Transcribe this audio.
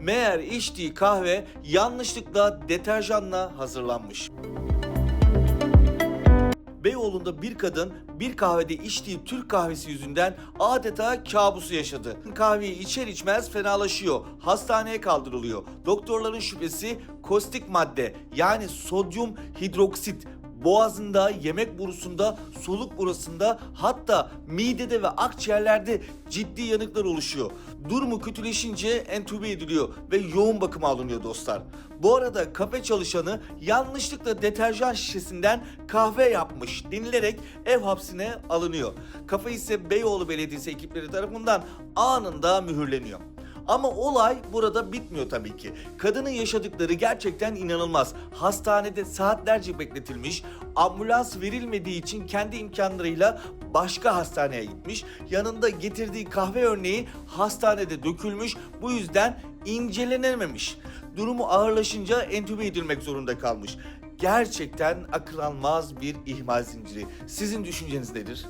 Meğer içtiği kahve yanlışlıkla deterjanla hazırlanmış. Beyoğlu'nda bir kadın bir kahvede içtiği Türk kahvesi yüzünden adeta kabusu yaşadı. Kahveyi içer içmez fenalaşıyor. Hastaneye kaldırılıyor. Doktorların şüphesi kostik madde yani sodyum hidroksit boğazında, yemek borusunda, soluk borusunda hatta midede ve akciğerlerde ciddi yanıklar oluşuyor. Durumu kötüleşince entübe ediliyor ve yoğun bakıma alınıyor dostlar. Bu arada kafe çalışanı yanlışlıkla deterjan şişesinden kahve yapmış denilerek ev hapsine alınıyor. Kafe ise Beyoğlu Belediyesi ekipleri tarafından anında mühürleniyor. Ama olay burada bitmiyor tabii ki. Kadının yaşadıkları gerçekten inanılmaz. Hastanede saatlerce bekletilmiş, ambulans verilmediği için kendi imkanlarıyla başka hastaneye gitmiş. Yanında getirdiği kahve örneği hastanede dökülmüş. Bu yüzden incelenememiş. Durumu ağırlaşınca entübe edilmek zorunda kalmış. Gerçekten akıl almaz bir ihmal zinciri. Sizin düşünceniz nedir?